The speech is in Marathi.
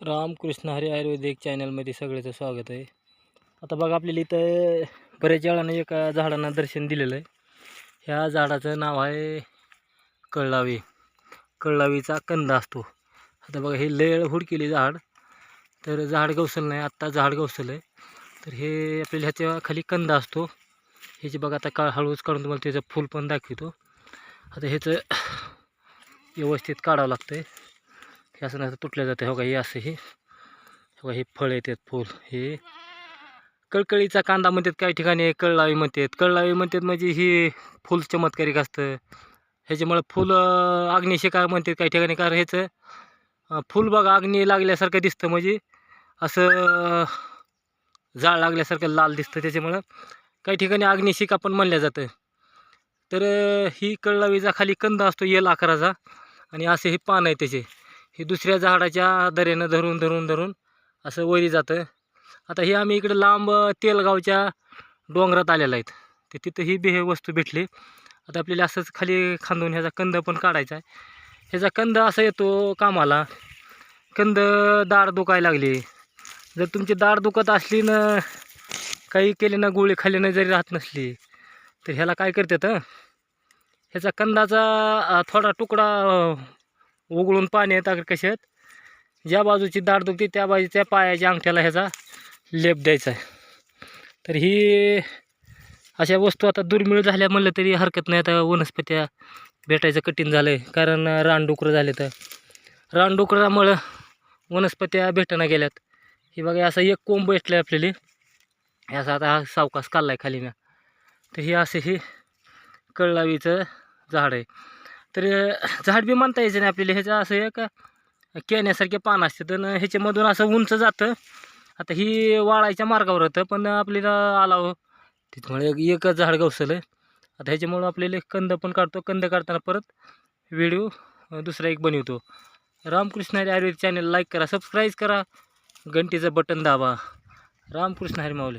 रामकृष्ण हरी आयुर्वेदिक चॅनलमध्ये सगळ्याचं स्वागत आहे. आता बघा आपल्याला इथं बऱ्याच वेळानं एका झाडांना दर्शन दिलेलं आहे. ह्या झाडाचं नाव आहे कळलावी. कळलावीचा कंद असतो. आता बघा हे लेळ हुडकेली झाड. तर झाड गवसलं नाही आत्ता झाड गवसलं आहे. तर हे आपल्याला ह्याच्या खाली कंद असतो. ह्याची बघा आता का हळूच काढून तुम्हाला त्याचं फूल पण दाखवतो. आता ह्याचं व्यवस्थित काढावं लागतं आहे हे असं नाही तुटलं जातं. हो का हे असं हे. हो का हे फळ येतात फूल. हे. कळकळीचा कांदा म्हणतात काही ठिकाणी कळलावी म्हणतात. कळलावी म्हणतात म्हणजे ही फुल चमत्कारिक असतं. ह्याच्यामुळं फुलं अग्निशिका म्हणतात काही ठिकाणी. कारण ह्याचं फूल फुल बघा अग्नी लागल्यासारखं दिसतं. म्हणजे असं जाळ लागल्यासारखं लाल दिसतं. त्याच्यामुळं काही ठिकाणी अग्निशिका पण म्हणल्या जातं. तर ही कळलावीचा खाली कंद असतो येल आकाराचा आणि असे हे पान आहे त्याचे. हे दुसऱ्या झाडाच्या दऱ्यानं धरून धरून धरून असं वरी जातं. आता हे आम्ही इकडं लांब तेलगावच्या डोंगरात आलेलं आहेत. ते तिथं ही बी हे वस्तू भेटली. आता आपल्याला असंच खाली खांदून ह्याचा कंद पण काढायचा आहे. ह्याचा कंद असा येतो कामाला. कंद दाढ दुखायला लागली. जर तुमची दाढ दुखत असली ना काही केले ना गोळी खाल्ल्यानं जरी राहत नसली तर ह्याला काय करतात ह्याचा कंदाचा थोडा तुकडा उघडून पाणी येतात कशात. ज्या बाजूची दाढ दुखते त्या बाजूच्या पायाच्या अंगठ्याला ह्याचा लेप द्यायचा आहे. तर ही अशा वस्तू आता दुर्मिळ झाल्या म्हणलं तरी हरकत नाही. आता वनस्पत्या भेटायचं कठीण झालं आहे कारण रानडुकरं झाले तर रानडुकरामुळं वनस्पत्या भेटना गेल्यात. ही बघा असं एक कोंब भेटलं आपल्याला. याचा आता हा सावकाश काढला आहे खाली ना तर हे असं हे कळलावीचं झाड आहे. तर झाड बी म्हणता यायचं नाही आपल्याला. ह्याचं असं एक केण्यासारखे पान असते. तर ह्याच्यामधून असं उंच जातं. आता ही वाळायच्या मार्गावर होतं पण आपल्याला आलावं हो. तिथमुळे एक- एकच झाड गवसलं आता ह्याच्यामुळं आपल्याला कंद पण काढतो. कंद काढताना परत व्हिडिओ दुसरा एक बनवतो. रामकृष्ण हरी आयुर्वेद चॅनल लाईक करा सबस्क्राईब करा. घंटीचं बटन दाबा. रामकृष्ण हरी माऊली.